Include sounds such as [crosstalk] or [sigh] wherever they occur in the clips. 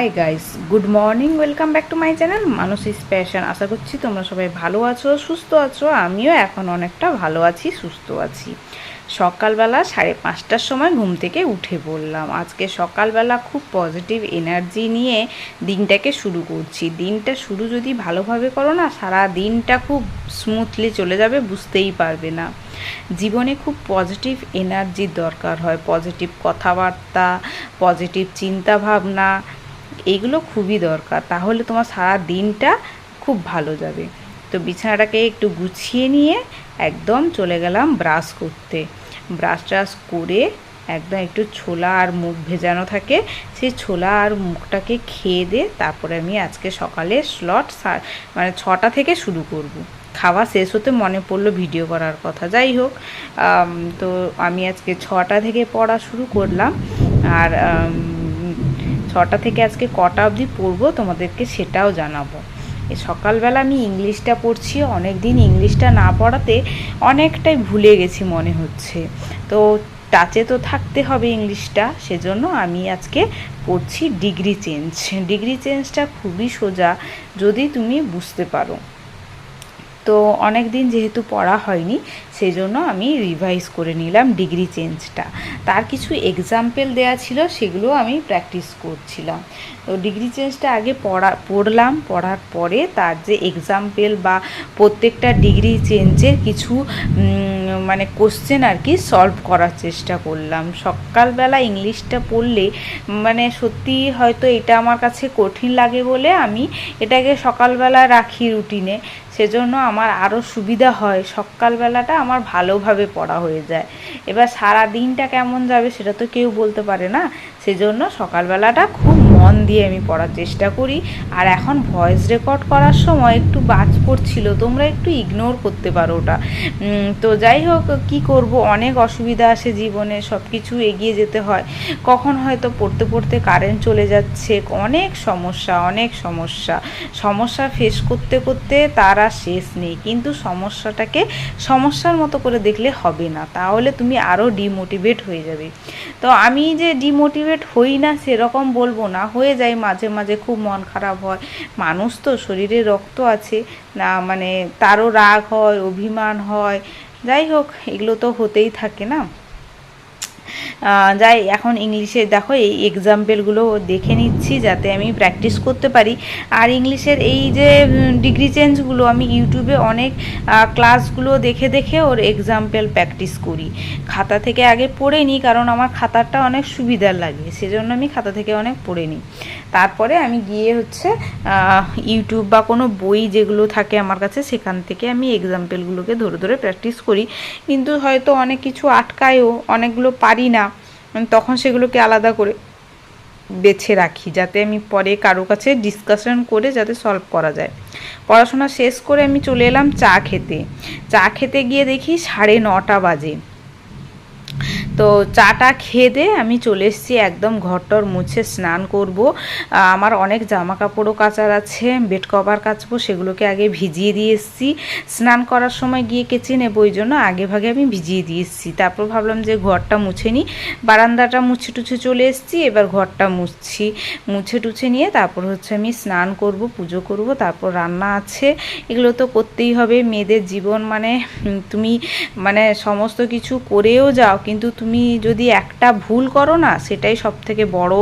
Hi guys good morning welcome back to my channel মানুষ is passion আশা করছি তোমরা সবাই ভালো আছো, সুস্থ আছো। আমিও এখন অনেকটা ভালো আছি, সুস্থ আছি। সকালবেলা সাড়ে পাঁচটার সময় ঘুম থেকে উঠে পড়লাম। আজকে সকালবেলা খুব পজিটিভ এনার্জি নিয়ে দিনটাকে শুরু করছি। দিনটা শুরু যদি ভালোভাবে করো না, সারা দিনটা খুব স্মুথলি চলে যাবে, বুঝতেই পারবে না। জীবনে খুব পজিটিভ এনার্জির দরকার হয়। পজিটিভ কথাবার্তা পজিটিভ চিন্তা ভাবনা এইগুলো খুবই দরকার। তাহলে তোমার সারা দিনটা খুব ভালো যাবে। তো বিছানাটাকে একটু গুছিয়ে নিয়ে একদম চলে গেলাম ব্রাশ করতে। ব্রাশ ট্রাশ করে একদম একটু ছোলা আর মুখ ভেজানো থাকে, সেই ছোলা আর মুখটাকে খেয়ে দিয়ে তারপরে আমি আজকে সকালে স্লট মানে ছটা থেকে শুরু করব। খাওয়া শেষ হতে মনে পড়ল ভিডিও করার কথা। যাই হোক তো আমি আজকে ছটা থেকে পড়া শুরু করলাম। আর ছটা থেকে আজকে কটা অবধি পড়ব, তোমাদেরকে সেটাও জানাব। সকালবেলা আমি ইংলিশটা পড়ছি অনেক দিন ইংলিশটা না পড়াতে অনেকটাই ভুলে গেছি মনে হচ্ছে। তো টাচে তো থাকতে হবে ইংলিশটা, সেজন্য আমি আজকে পড়ছি ডিগ্রি চেঞ্জ। ডিগ্রি চেঞ্জটা খুবই সোজা, যদি তুমি বুঝতে পারো। তো অনেক দিন যেহেতু পড়া হয়নি সেই জন্য আমি রিভাইজ করে নিলাম ডিগ্রি চেঞ্জটা তার কিছু এক্সাম্পল দেয়া ছিল, সেগুলো আমি প্র্যাকটিস করছিলাম। তো ডিগ্রি চেঞ্জটা আগে পড়া, পড়লাম, পড়ার পরে তার যে এক্সাম্পল বা প্রত্যেকটা ডিগ্রি চেঞ্জের কিছু মানে কোশ্চেন আর কি সলভ করার চেষ্টা করলাম। সকালবেলা ইংলিশটা পড়লে মানে সত্যি হয়তো এটা আমার কাছে কঠিন লাগে বলে আমি এটাকে সকালবেলা রাখি রুটিনে সেজন্য আমার আরও সুবিধা হয়। সকালবেলাটা আমার ভালোভাবে পড়া হয়ে যায়। এবার সারা দিনটা কেমন যাবে সেটা তো কেউ বলতে পারে না। সেজন্য সকালবেলাটা খুব মন দিয়ে আমি পড়ার চেষ্টা করি। আর এখন ভয়েস রেকর্ড করার সময় একটু বাজ পড়ছিল, তোমরা একটু ইগনোর করতে পারো ওটা। তো যাই হোক, কি করব? অনেক অসুবিধা আসে জীবনে সব কিছু এগিয়ে যেতে হয়। কখন হয়তো পড়তে পড়তে কারেন্ট চলে যাচ্ছে, অনেক সমস্যা অনেক সমস্যা। সমস্যা ফেস করতে করতে তার আর শেষ নেই। কিন্তু সমস্যাটাকে সমস্যার মতো করে দেখলে হবে না। তাহলে তুমি আরও ডিমোটিভেট হয়ে যাবে। তো আমি যে ডিমোটিভেট হই না, সেরকম বলব না। হয়ে যায়, মাঝে মাঝে খুব মন খারাপ হয়। মানুষ তো শরীরে রক্ত আছে, না মানে তারও রাগ হয়, অভিমান হয়। যাই হোক, এগুলো তো হতেই থাকে না। যাই, এখন ইংলিশে দেখো, এই এক্সাম্পলগুলো দেখে নিচ্ছি যাতে আমি প্র্যাকটিস করতে পারি। আর ইংলিশের এই যে ডিগ্রি চেঞ্জগুলো আমি ইউটিউবে অনেক ক্লাসগুলো দেখে দেখে ওর এক্সাম্পল প্র্যাকটিস করি। খাতা থেকে আগে পড়ে নিই কারণ আমার খাতারটা অনেক সুবিধার লাগে, সেজন্য আমি খাতা থেকে অনেক পড়ে নিই তারপরে আমি গিয়ে হচ্ছে ইউটিউব বা কোনো বই যেগুলো থাকে আমার কাছে, সেখান থেকে আমি এক্সাম্পলগুলোকে ধরে ধরে প্র্যাকটিস করি। কিন্তু হয়তো অনেক কিছু আটকায়ও, অনেকগুলো পারি না তখন সেগুলোকে আলাদা করে বেছে রাখি, যাতে আমি পরে কারও কাছে ডিসকাশন করে যাতে সলভ করা যায়। পড়াশোনা শেষ করে আমি চলে এলাম চা খেতে। চা খেতে গিয়ে দেখি সাড়ে নটা বাজে। তো চাটা খেয়ে দিয়ে আমি চলে এসেছি একদম ঘরটর মুছে স্নান করব। আমার অনেক জামা কাপড়ও কাচার আছে, বেড কভার কাচবো, সেগুলোকে আগে ভিজিয়ে দিয়ে এসেছি। স্নান করার সময় গিয়ে কেচে নেব ওই জন্য আগে ভাগে আমি ভিজিয়ে দিয়ে এসেছি। তারপর ভাবলাম যে ঘরটা মুছে নিই। বারান্দাটা মুছে টুছে চলে এসেছি, এবার ঘরটা মুছছি। মুছে টুছে নিয়ে তারপর হচ্ছে আমি স্নান করব, পুজো করব, তারপর রান্না আছে। এগুলো তো করতেই হবে, মেয়েদের জীবন মানে তুমি মানে সমস্ত কিছু করেও যাও, কিন্তু তুমি যদি একটা ভুল করো না, সেটাই সব থেকে বড়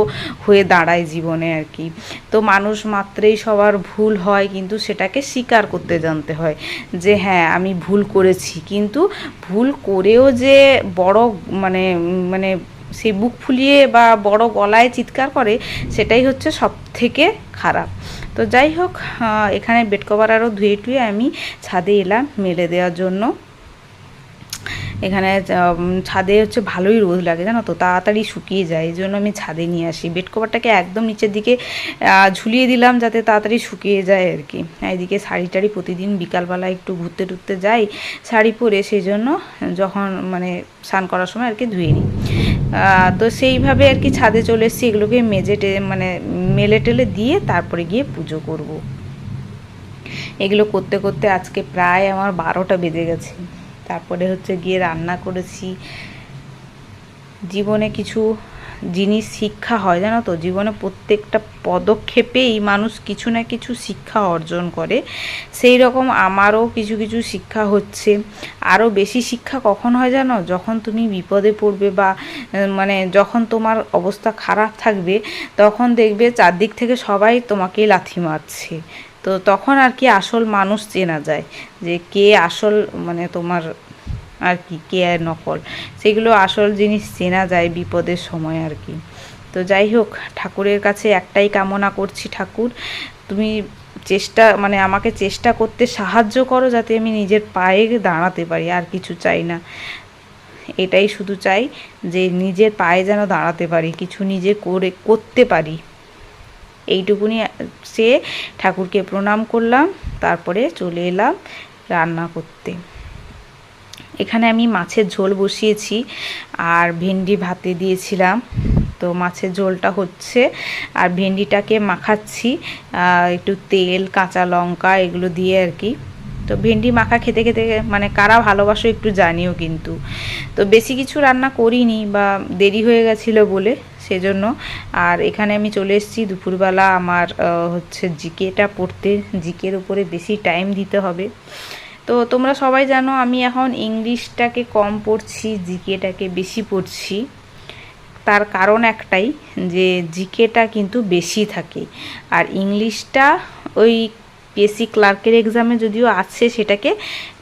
হয়ে দাঁড়ায় জীবনে আর কি। তো মানুষ মাত্রেই সবার ভুল হয়, কিন্তু সেটাকে স্বীকার করতে জানতে হয় যে হ্যাঁ আমি ভুল করেছি। কিন্তু ভুল করেও যে বড় মানে মানে সে বুক ফুলিয়ে বা বড় গলায় চিৎকার করে, সেটাই হচ্ছে সব থেকে খারাপ। তো যাই হোক এখানে বেড কভার আরও ধুয়ে টুয়ে আমি ছাদে এলাম মেলে দেওয়ার জন্য। এখানে ছাদে হচ্ছে ভালোই রোদ লাগে, জানো তো? তাড়াতাড়ি শুকিয়ে যায়, এই জন্য আমি ছাদে নিয়ে আসি। বেড কভারটাকে একদম নিচের দিকে ঝুলিয়ে দিলাম যাতে তাড়াতাড়ি শুকিয়ে যায় আর কি। এদিকে শাড়ি টাড়ি প্রতিদিন বিকালবেলা একটু ঘুরতে টুরতে যাই, শাড়ি পরে সেই জন্য যখন মানে স্নান করার সময় আর কি ধুয়ে নিই। তো সেইভাবে আর কি ছাদে চলে এসেছি, এগুলোকে মেজে মানে মেলে টেলে দিয়ে তারপরে গিয়ে পুজো করব। এগুলো করতে করতে আজকে প্রায় আমার বারোটা বেজে গেছে। তারপরে হচ্ছে গিয়ে রান্না করেছি। জীবনে কিছু জিনিস শিক্ষা হয়, জানো তো? জীবনে প্রত্যেকটা পদক্ষেপেই মানুষ কিছু না কিছু শিক্ষা অর্জন করে। সেই রকম আমারও কিছু কিছু শিক্ষা হচ্ছে। আরও বেশি শিক্ষা কখন হয় জানো? যখন তুমি বিপদে পড়বে বা মানে যখন তোমার অবস্থা খারাপ থাকবে, তখন দেখবে চারদিক থেকে সবাই তোমাকে লাথি মারছে। তো তখন আর কি আসল মানুষ চেনা যায় যে কে আসল মানে তোমার আর কি, কে আর নকল। সেগুলো আসল জিনিস চেনা যায় বিপদের সময় আর কি। তো যাই হোক, ঠাকুরের কাছে একটাই কামনা করছি ঠাকুর, তুমি চেষ্টা মানে আমাকে চেষ্টা করতে সাহায্য করো যাতে আমি নিজের পায়ে দাঁড়াতে পারি, আর কিছু চাই না। এটাই শুধু চাই যে নিজের পায়ে যেন দাঁড়াতে পারি, কিছু নিজে করে, করতে পারি। এইটুকুনি সে ঠাকুরকে প্রণাম করলাম, তারপরে চলে এলাম রান্না করতে। এখানে আমি মাছের ঝোল বসিয়েছি আর ভেন্ডি ভাতে দিয়েছিলাম। তো মাছের ঝোলটা হচ্ছে আর ভেন্ডিটাকে মাখাচ্ছি একটু তেল, কাঁচা লঙ্কা এগুলো দিয়ে আর কি। তো ভেন্ডি মাখা খেতে খেতে মানে কারা ভালোবাসো একটু জানিও কিন্তু। তো বেশি কিছু রান্না করিনি বা দেরি হয়ে গেছিল বলে সেজন্য। আর এখানে আমি চলে এসেছি দুপুরবেলা আমার হচ্ছে জিকেটা পড়তে। জিকের উপরে বেশি টাইম দিতে হবে। তো তোমরা সবাই জানো আমি এখন ইংলিশটাকে কম পড়ছি, জিকেটাকে বেশি পড়ছি। তার কারণ একটাই যে জিকেটা কিন্তু বেশি থাকে। আর ইংলিশটা ওই পিএসসি ক্লার্কের এক্সামে যদিও আছে সেটাকে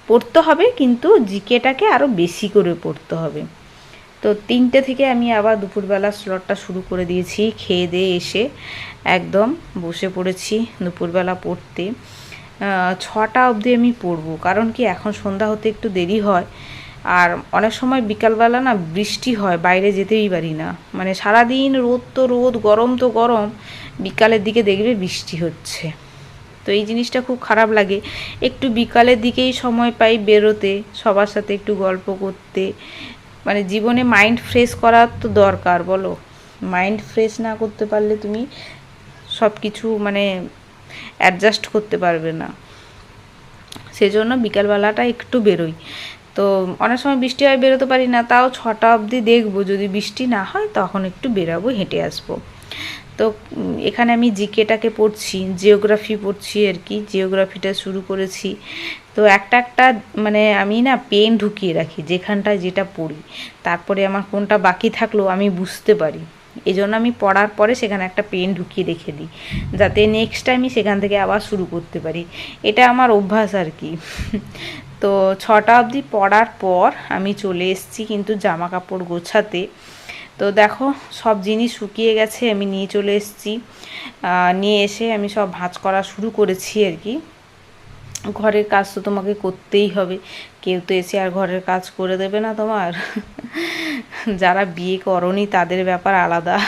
পড়তে হবে, কিন্তু জিকেটাকে আরও বেশি করে পড়তে হবে। তো তিনটে থেকে আমি আবার দুপুরবেলা স্লটটা শুরু করে দিয়েছি, খেয়ে দিয়ে এসে একদম বসে পড়েছি দুপুরবেলা পড়তে। ছটা অবধি আমি পড়ব, কারণ কি এখন সন্ধ্যা হতে একটু দেরি হয়। আর অনেক সময় বিকালবেলা না বৃষ্টি হয়, বাইরে যেতেই পারি না। মানে সারাদিন রোদ তো রোদ, গরম তো গরম, বিকালের দিকে দেখবে বৃষ্টি হচ্ছে। তো এই জিনিসটা খুব খারাপ লাগে। একটু বিকালের দিকেই সময় পাই বেরোতে, সবার সাথে একটু গল্প করতে মানে জীবনে মাইন্ড ফ্রেশ করার তো দরকার, বলো। মাইন্ড ফ্রেশ না করতে পারলে তুমি সব কিছু মানে অ্যাডজাস্ট করতে পারবে না। সেজন্য বিকালবেলাটা একটু বেরোই। তো অনেক সময় বৃষ্টি হয়, বেরোতে পারি না, তাও ছটা অবধি দেখব। যদি বৃষ্টি না হয়, তখন একটু বেরাবো, হেঁটে আসব। তো এখানে আমি জিকেটাকে পড়ছি জিওগ্রাফি পড়ছি আর কি। জিওগ্রাফিটা শুরু করেছি। তো একটা একটা মানে আমি না পেন ঢুকিয়ে রাখি, যেখানটায় যেটা পড়ি। তারপরে আমার কোনটা বাকি থাকলেও আমি বুঝতে পারি। এই জন্য আমি পড়ার পরে সেখানে একটা পেন ঢুকিয়ে রেখে দিই, যাতে নেক্সট টাইমই সেখান থেকে আবার শুরু করতে পারি। এটা আমার অভ্যাস আর কি। [laughs] তো ছটা অবধি পড়ার পর আমি চলে এসেছি কিন্তু জামা কাপড় গোছাতে। তো দেখো, সব জিনিস শুকিয়ে গেছে, আমি নিয়ে চলে এসেছি। নিয়ে এসে আমি সব ভাঁজ করা শুরু করেছি আর কি। ঘরের কাজ তো তোমাকে করতেই হবে। কেউ তো এসে আর ঘরের কাজ করে দেবে না তোমার। যারা বিয়ে করনি তাদের ব্যাপার আলাদা।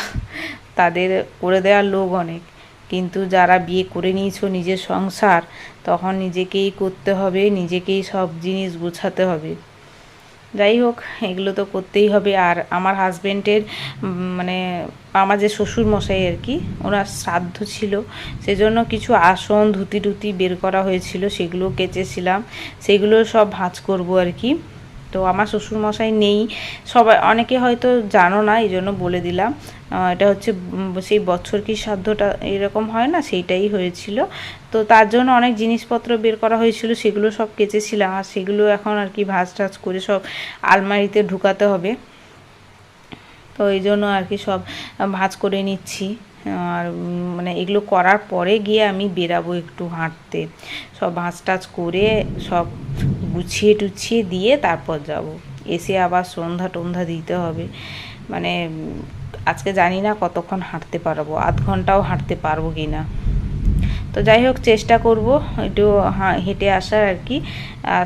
তাদের করে দেওয়ার লোক অনেক। কিন্তু যারা বিয়ে করে নিয়েছো নিজের সংসার, তখন নিজেকেই করতে হবে, নিজেকেই সব জিনিস গোছাতে হবে। যাই হোক, এগুলো তো করতেই হবে। আর আমার হাজব্যান্ডের মানে আমার যে শ্বশুর মশাই আর কি, ওনার শ্রাদ্ধ ছিল। সেজন্য কিছু আসন ধুতি টুতি বের করা হয়েছিল, সেগুলো কেচেছিলাম। সেগুলো সব ভাঁজ করব আর কি। তো আমার শ্বশুরমশাই নেই। সবাই, অনেকে হয়তো জানো না এই জন্য বলে দিলাম। এটা হচ্ছে সেই বছর কি সাধ্যটা এরকম হয় না? সেইটাই হয়েছিল। তো তার জন্য অনেক জিনিসপত্র বের করা হয়েছিল, সেগুলো সব কেচেছিলাম। আর সেগুলো এখন আর কি ভাজ টাজ করে সব আলমারিতে ঢুকাতে হবে। তো এই জন্য আর কি সব ভাজ করে নিচ্ছি। আর মানে এগুলো করার পরে গিয়ে আমি বেরাবো একটু হাঁটতে। সব ভাঁজ টাজ করে সব গুছিয়ে টুছিয়ে দিয়ে তারপর যাব। এসে আবার সন্ধ্যা টন্ধা দিতে হবে। মানে আজকে জানি না কতক্ষণ হাঁটতে পারব, আধ ঘন্টাও হাঁটতে পারব কি না। তো যাই হোক, চেষ্টা করব একটু হেঁটে আসার আর কি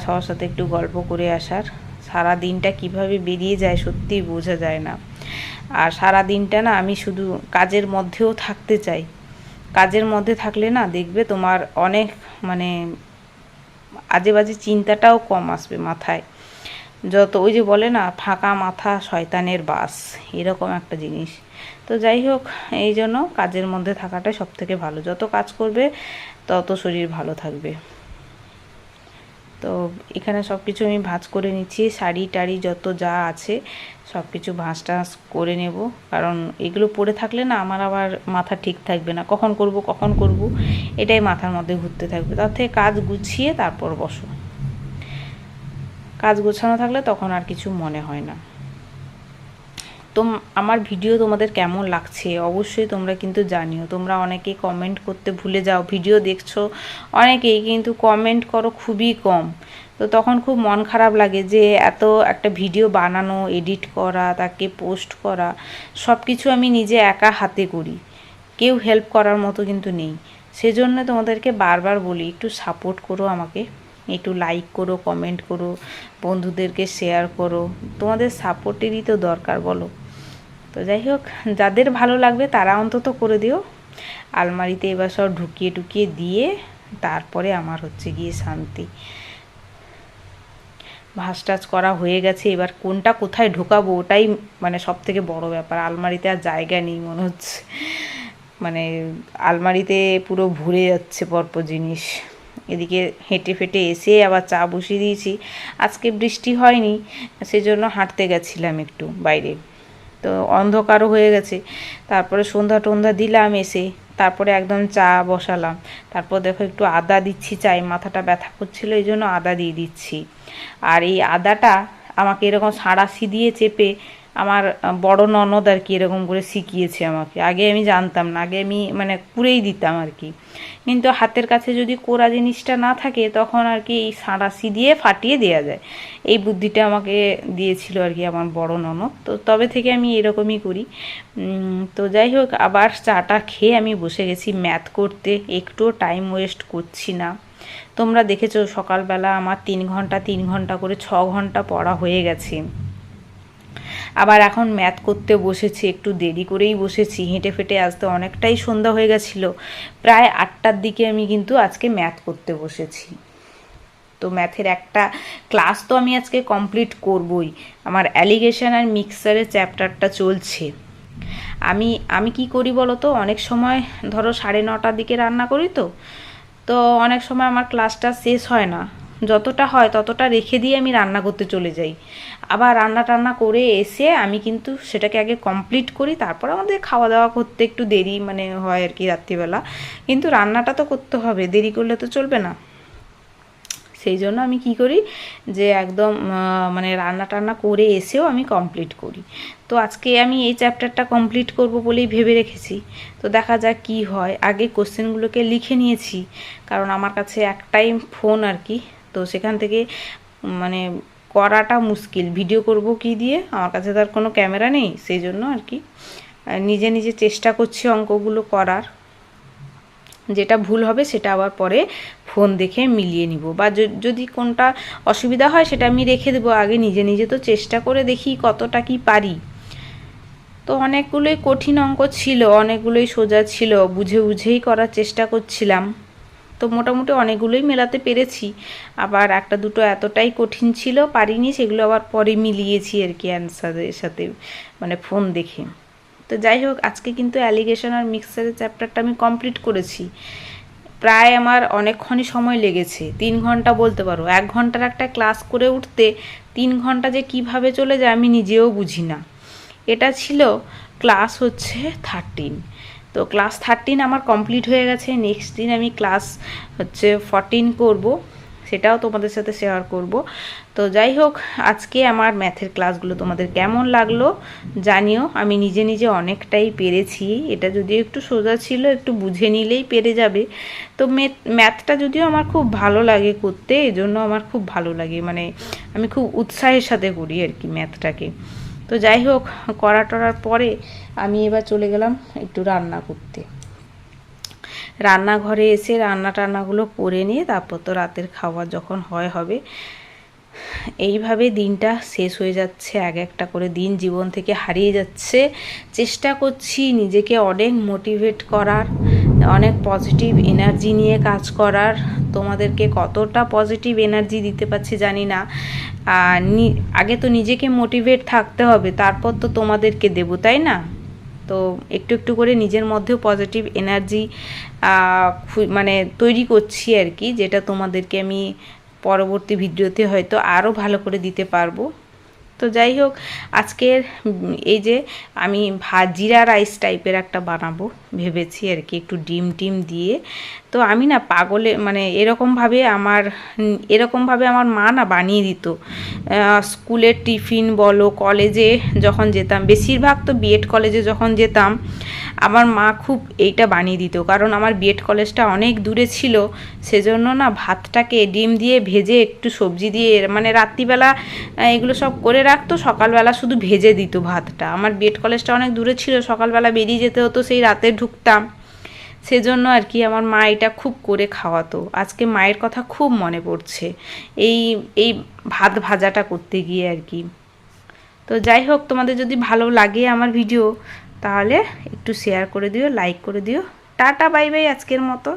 সবার সাথে একটু গল্প করে আসার। সারা দিনটা কীভাবে বেরিয়ে যায় সত্যিই বোঝা যায় না। আর সারা দিনটা না আমি শুধু কাজের মধ্যেও থাকতে চাই। কাজের মধ্যে থাকলে না দেখবে তোমার অনেক মানে আজে বাজে চিন্তাটাও কম আসবে মাথায়। যত ওই যে বলে না, ফাঁকা মাথা শয়তানের বাস, এরকম একটা জিনিস। তো যাই হোক, এই জন্য কাজের মধ্যে থাকাটাই সব থেকে ভালো। যত কাজ করবে, তত শরীর ভালো থাকবে। তো এখানে সব কিছু আমি ভাঁজ করে নিচ্ছি। শাড়ি টাড়ি যত যা আছে সব কিছু ভাঁজ টাঁজ করে নেব। কারণ এগুলো পরে থাকলে না, আমার আবার মাথা ঠিক থাকবে না। কখন করব কখন করব, এটাই মাথার মধ্যে ঘুরতে থাকবে। তার থেকে কাজ গুছিয়ে তারপর বসো। কাজ গোছানো থাকলে তখন আর কিছু মনে হয় না। তো আমার ভিডিও তোমাদের কেমন লাগছে? অবশ্যই তোমরা কিন্তু জানিও। তোমরা অনেকেই কমেন্ট করতে ভুলে যাও। ভিডিও দেখছ অনেকেই, কিন্তু কমেন্ট করো খুবই কম। তো তখন খুব মন খারাপ লাগে যে এত একটা ভিডিও বানানো এডিট করা, তাকে পোস্ট করা সব কিছু আমি নিজে একা হাতে করি। কেউ হেল্প করার মতো কিন্তু নেই। সেজন্য তোমাদেরকে বারবার বলি, একটু সাপোর্ট করো আমাকে। একটু লাইক করো কমেন্ট করো, বন্ধুদেরকে শেয়ার করো। তোমাদের সাপোর্টেরই তো দরকার বলো। তো যাই হোক, যাদের ভালো লাগবে তারা অন্তত করে দিও। আলমারিতে এবার সব ঢুকিয়ে টুকিয়ে দিয়ে তারপরে আমার হচ্ছে গিয়ে শান্তি। ভাস টাজ করা হয়ে গেছে, এবার কোনটা কোথায় ঢোকাবো ওটাই মানে সব থেকে বড় ব্যাপার। আলমারিতে আর জায়গা নেই মনে হচ্ছে। মানে আলমারিতে পুরো ভরে যাচ্ছে পরপর জিনিস। এদিকে হেঁটে ফেটে এসে আবার চা বসিয়ে দিয়েছি। আজকে বৃষ্টি হয়নি, সেজন্য হাঁটতে গেছিলাম একটু বাইরে। তো অন্ধকারও হয়ে গেছে। তারপরে সন্ধ্যা টন্ধা দিলাম এসে, তারপরে একদম চা বসালাম। তারপর দেখো একটু আদা দিচ্ছি চাই মাথাটা ব্যথা করছিল, এই জন্য আদা দিয়ে দিচ্ছি। আর এই আদাটা আমাকে এরকম সাঁড়াশি দিয়ে চেপে আমার বড় ননদ আর কি এরকম করে শিখিয়েছে আমাকে। আগে আমি জানতাম না, আগে আমি মানে কুড়েই দিতাম আর কি। কিন্তু হাতের কাছে যদি কোরা জিনিসটা না থাকে, তখন আর কি এই সাঁড়াশি দিয়ে ফাটিয়ে দেওয়া যায়। এই বুদ্ধিটা আমাকে দিয়েছিল আর কি আমার বড় ননদ। তো তবে থেকে আমি এরকমই করি। তো যাই হোক, আবার চাটা খেয়ে আমি বসে গেছি ম্যাথ করতে। একটুও টাইম ওয়েস্ট করছি না। তোমরা দেখেছ সকালবেলা আমার তিন ঘণ্টা তিন ঘণ্টা করে ছ ঘণ্টা পড়া হয়ে গেছে। আবার এখন ম্যাথ করতে বসেছি, একটু দেরি করেই বসেছি, হেঁটে ফেটে আসতে অনেকটাই সন্ধ্যা হয়ে গেছিল। প্রায় আটটার দিকে আমি কিন্তু আজকে ম্যাথ করতে বসেছি। তো ম্যাথের একটা ক্লাস তো আমি আজকে কমপ্লিট করবই। আমার অ্যালিগেশন আর মিক্সারের চ্যাপ্টারটা চলছে। আমি আমি কি করি বলো তো অনেক সময় ধরো সাড়ে নটার দিকে রান্না করি তো তো অনেক সময় আমার ক্লাসটা শেষ হয় না। যতটা হয় ততটা রেখে দিয়ে আমি রান্না করতে চলে যাই। আবার রান্না টান্না করে এসে আমি কিন্তু সেটাকে আগে কমপ্লিট করি, তারপর আমাদের খাওয়া দাওয়া করতে একটু দেরি মানে হয় আর কি রাত্রিবেলা। কিন্তু রান্নাটা তো করতে হবে, দেরি করলে তো চলবে না। সেই জন্য আমি কি করি যে একদম মানে রান্না টান্না করে এসেও আমি কমপ্লিট করি। তো আজকে আমি এই চ্যাপ্টারটা কমপ্লিট করব বলেই ভেবে রেখেছি। তো দেখা যাক কি হয়। আগে কোশ্চেনগুলোকে লিখে নিয়েছি, কারণ আমার কাছে একটাই ফোন আর কি। তো সেখান থেকে মানে করাটা মুশকিল। ভিডিও করব কি দিয়ে? আমার কাছে তার কোনো ক্যামেরা নেই, সেই জন্য আর কি। নিজে নিজে চেষ্টা করছি অঙ্কগুলো করার। যেটা ভুল হবে সেটা আবার পরে ফোন দেখে মিলিয়ে নিব। বা যদি কোনটা অসুবিধা হয় সেটা আমি রেখে দেবো আগে। নিজে নিজে তো চেষ্টা করে দেখি কতটা কি পারি। তো অনেকগুলোই কঠিন অঙ্ক ছিল, অনেকগুলোই সোজা ছিল। বুঝে বুঝেই করার চেষ্টা করছিলাম। তো মোটামুটি অনেকগুলোই মেলাতে পেরেছি। আবার একটা দুটো এতটাই কঠিন ছিল, পারিনি, সেগুলো আবার পরে মিলিয়েছি আর কি অ্যান্সারের সাথে মানে ফোন দেখে। তো যাই হোক, আজকে কিন্তু অ্যালিগেশন আর মিক্সারের চ্যাপ্টারটা আমি কমপ্লিট করেছি। প্রায় আমার অনেকক্ষণই সময় লেগেছে, তিন ঘণ্টা বলতে পারো। এক ঘণ্টার একটা ক্লাস করে উঠতে তিন ঘণ্টা যে কীভাবে চলে যায় আমি নিজেও বুঝি না। এটা ছিল ক্লাস হচ্ছে থার্টিন তো ক্লাস থার্টিন আমার কমপ্লিট হয়ে গেছে নেক্সট দিন আমি ক্লাস হচ্ছে ফরটিন করব, সেটাও তোমাদের সাথে শেয়ার করব। তো যাই হোক, আজকে আমার ম্যাথের ক্লাসগুলো তোমাদের কেমন লাগল জানিও, আমি নিজে নিজে অনেকটাই পেরেছি, এটা যদিও একটু সোজা ছিল, একটু বুঝে নিলেই পেরে যাবে। তো ম্যাথটা যদিও আমার খুব ভালো লাগে করতে, এজন্য আমার খুব ভালো লাগে মানে আমি খুব উৎসাহের সাথে করি আর কি ম্যাথটাকে তো যাই হোক করা টরার পরে আমি এবার চলে গেলাম একটু রান্না করতে। রান্নাঘরে এসে রান্না টান্নাগুলো করে নিয়ে তারপর তো রাতের খাওয়া যখন হয় হবে, এইভাবে দিনটা শেষ হয়ে যাচ্ছে, এক একটা করে দিন জীবন থেকে হারিয়ে যাচ্ছে। চেষ্টা করছি নিজেকে অনেক মোটিভেট করার, অনেক পজিটিভ এনার্জি নিয়ে কাজ করার তোমাদেরকে কতটা পজিটিভ এনার্জি দিতে পারছি জানি না। আগে তো নিজেকে মোটিভেট থাকতে হবে, তারপর তো তোমাদেরকে দেবো, তাই না? তো একটু একটু করে নিজের মধ্যেও পজিটিভ এনার্জি মানে তৈরি করছি আর কি, যেটা তোমাদেরকে আমি পরবর্তী ভিডিওতে হয়তো আরও ভালো করে দিতে পারব। তো যাই হোক, আজকের, এই যে আমি ভাজিরা রাইস টাইপের একটা বানাবো, ভেবেছি আর কি, একটু ডিম টিম দিয়ে তো আমি না পাগলে মানে এরকমভাবে আমার এরকমভাবে আমার মা না বানিয়ে দিত। স্কুলের টিফিন বলো, কলেজে যখন যেতাম, বেশিরভাগ তো বিএড কলেজে যখন যেতাম, আমার মা খুব এইটা বানিয়ে দিত। কারণ আমার বিএড কলেজটা অনেক দূরে ছিল, সেজন্য না ভাতটাকে ডিম দিয়ে ভেজে একটু সবজি দিয়ে মানে রাত্রিবেলা এগুলো সব করে রাখতো, সকালবেলা শুধু ভেজে দিত ভাতটা। আমার বিএড কলেজটা অনেক দূরে ছিল, সকালবেলা বেরিয়ে যেতে হতো, সেই রাতে ঢুকতাম। সেজন্য আর কি আমার মা এটা খুব করে খাওয়াতো। আজকে মায়ের কথা খুব মনে পড়ছে। এই এই ভাত ভাজাটা করতে গিয়ে আর কি। তো যাই হোক, তোমাদের যদি ভালো লাগে আমার ভিডিও, তাহলে একটু শেয়ার করে দিও লাইক করে দিও। টাটা বাই বাই আজকের মতো।